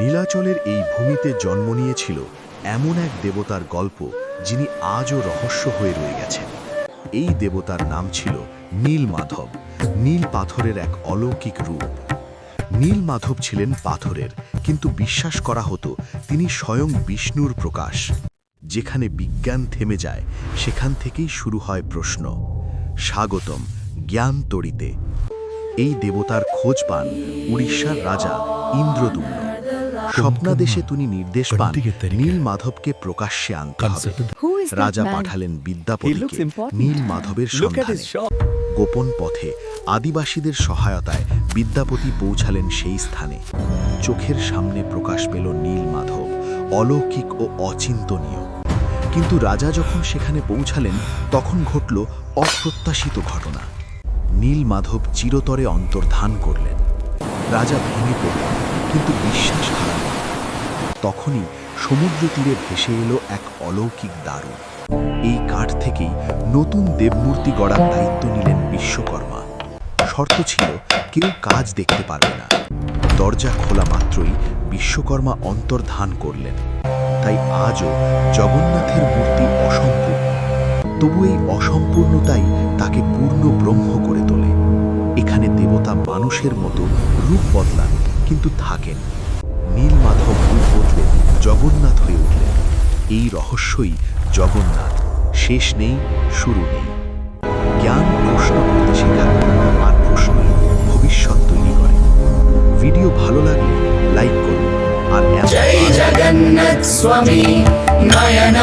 নীলাচলের এই ভূমিতে জন্ম নিয়েছিল এমন এক দেবতার গল্প যিনি আজও রহস্য হয়ে রয়ে গেছেন। এই দেবতার নাম ছিল নীল মাধব নীল পাথরের এক অলৌকিক রূপ। নীল মাধব ছিলেন পাথরের, কিন্তু বিশ্বাস করা হতো তিনি স্বয়ং বিষ্ণুর প্রকাশ। যেখানে বিজ্ঞান থেমে যায়, সেখান থেকেই শুরু হয় প্রশ্ন। স্বাগতম জ্ঞান তড়িতে এই দেবতার খোঁজ পান উড়িষ্যার রাজা ইন্দ্রদুম্ন স্বপ্নাদেশে তিনি নির্দেশ পান। নীল মাধবকে প্রকাশ্যে আনতে হবে। রাজা পাঠালেন বিদ্যাপতিকে। নীল মাধবের সন্ধানে। গোপন পথে আদিবাসীদের সহায়তায় বিদ্যাপতি পৌঁছালেন সেই স্থানে। চোখের সামনে প্রকাশ পেল নীল মাধব। অলৌকিক ও অচিন্তনীয়। কিন্তু রাজা যখন সেখানে পৌঁছালেন তখন ঘটল অপ্রত্যাশিত ঘটনা। নীল মাধব চিরতরে অন্তর্ধান করলেন। রাজা ভেঙে পড়লেন কিন্তু বিশ্বাস হারালেন। তখনই সমুদ্র তীরে ভেসে এলো এক অলৌকিক দারু এই কাঠ থেকেই নতুন দেবমূর্তি গড়ার দায়িত্ব নিলেন বিশ্বকর্মা। শর্ত ছিল, কেউ কাজ দেখতে পারবে না। দরজা খোলা মাত্রই বিশ্বকর্মা অন্তর্ধান করলেন। তাই আজও জগন্নাথের মূর্তি অসম্পূর্ণ। তবু এই অসম্পূর্ণতাই তাকে পূর্ণ ব্রহ্ম করে তোলে। এখানে দেবতা মানুষের মতো রূপ বদলান, কিন্তু থাকেন। নীল এই রহস্যই জগন্নাথ। শেষ নেই শুরু নেই। জ্ঞান প্রশ্ন করতে শেখার আর প্রশ্নই ভবিষ্যৎ তৈরি করে। ভিডিও ভালো লাগলে লাইক করুন আর জয় জগন্নাথ স্বামী নয়ন